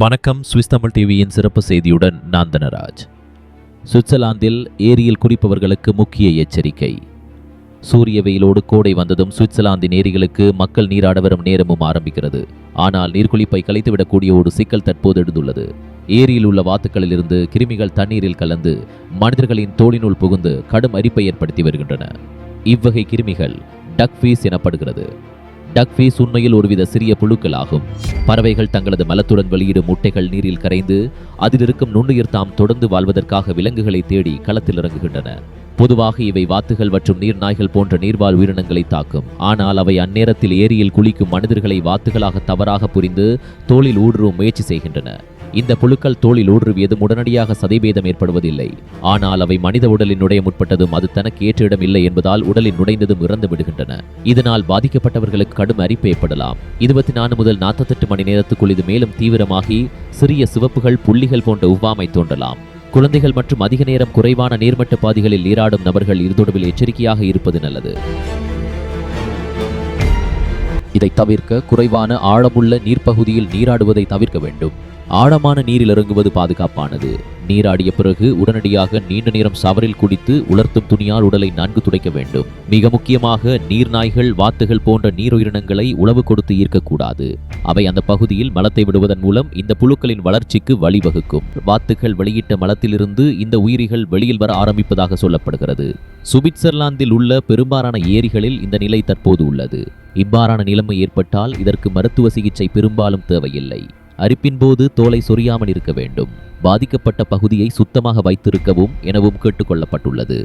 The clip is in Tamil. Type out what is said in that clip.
வணக்கம் சுவிஸ் தமிழ் டிவியின் சிறப்பு செய்தியுடன் நான் தனராஜ் சுவிட்சர்லாந்தில் ஏரியில் குறிப்பவர்களுக்கு முக்கிய எச்சரிக்கை. சூரிய வெயிலோடு கோடை வந்ததும் சுவிட்சர்லாந்தின் ஏரிகளுக்கு மக்கள் நீராட வரும் நேரமும் ஆரம்பிக்கிறது. ஆனால் நீர்க்குளிப்பை கலைத்துவிடக்கூடிய ஒரு சிக்கல் தற்போது எழுந்துள்ளது. ஏரியில் உள்ள வாத்துக்களிலிருந்து கிருமிகள் தண்ணீரில் கலந்து மனிதர்களின் தோளினுள் புகுந்து கடும் அரிப்பை ஏற்படுத்தி வருகின்றன. இவ்வகை கிருமிகள் டக்ஃபீஸ் எனப்படுகிறது. டக்ஃபீஸ் உண்மையில் ஒருவித சிறிய புழுக்கள் ஆகும் பறவைகள் தங்களது மலத்துடன் வெளியிடும் முட்டைகள் நீரில் கரைந்து அதில் இருக்கும் நுண்ணுயிர் தாம் தொடர்ந்து வாழ்வதற்காக விலங்குகளை தேடி களத்தில் இறங்குகின்றன. பொதுவாக இவை வாத்துகள் மற்றும் நீர்நாய்கள் போன்ற நீர்வாழ் உயிரினங்களை தாக்கும். ஆனால் அவை அந்நேரத்தில் ஏரியில் குளிக்கும் மனிதர்களை வாத்துகளாக தவறாக புரிந்து தோளில் ஊடுருவும் முயற்சி செய்கின்றன. இந்த புழுக்கள் தோளில் ஊடுருவியதும் உடனடியாக சதைபேதம் ஏற்படுவதில்லை. ஆனால் அவை மனித உடலில் நுழைய முற்பட்டதும் அது தனக்கு ஏற்ற இடம் இல்லை என்பதால் உடலில் நுழைந்ததும் இறந்து விடுகின்றன. இதனால் பாதிக்கப்பட்டவர்களுக்கு கடும் அரிப்பு ஏற்படலாம். இருபத்தி நான்கு முதல் நாற்பத்தெட்டு மணி நேரத்துக்குள் இது மேலும் தீவிரமாகி சிறிய சிவப்புகள் புள்ளிகள் போன்ற உவ்வாமை தோன்றலாம். குழந்தைகள் மற்றும் அதிக நேரம் குறைவான நீர்மட்ட பாதைகளில் நீராடும் நபர்கள் இது தொடர்பில் எச்சரிக்கையாக இருப்பது நல்லது. இதை தவிர்க்க குறைவான ஆழமுள்ள நீர்ப்பகுதியில் நீராடுவதை தவிர்க்க வேண்டும். ஆழமான நீரில் இறங்குவது பாதுகாப்பானது. நீராடிய பிறகு உடனடியாக நீண்ட நேரம் சவரில் குடித்து உலர்த்தும் துணியால் உடலை நன்கு துடைக்க வேண்டும். மிக முக்கியமாக நீர்நாய்கள் வாத்துகள் போன்ற நீருயிரினங்களை உழவு கொடுத்து ஈர்க்கக்கூடாது. அவை அந்த பகுதியில் மலத்தை விடுவதன் மூலம் இந்த புழுக்களின் வளர்ச்சிக்கு வழிவகுக்கும். வாத்துகள் வெளியிட்ட மலத்திலிருந்து இந்த உயிரிகள் வெளியில் வர ஆரம்பிப்பதாக சொல்லப்படுகிறது. சுவிட்சர்லாந்தில் உள்ள பெரும்பாலான ஏரிகளில் இந்த நிலை தற்போது உள்ளது. இவ்வாறான நிலைமை ஏற்பட்டால் இதற்கு மருத்துவ சிகிச்சை பெரும்பாலும் தேவையில்லை. அரிப்பின் போது தோலை சொரியாமல் இருக்க வேண்டும். பாதிக்கப்பட்ட பகுதியை சுத்தமாக வைத்திருக்கவும் எனவும் கேட்டுக்கொள்ளப்பட்டுள்ளது.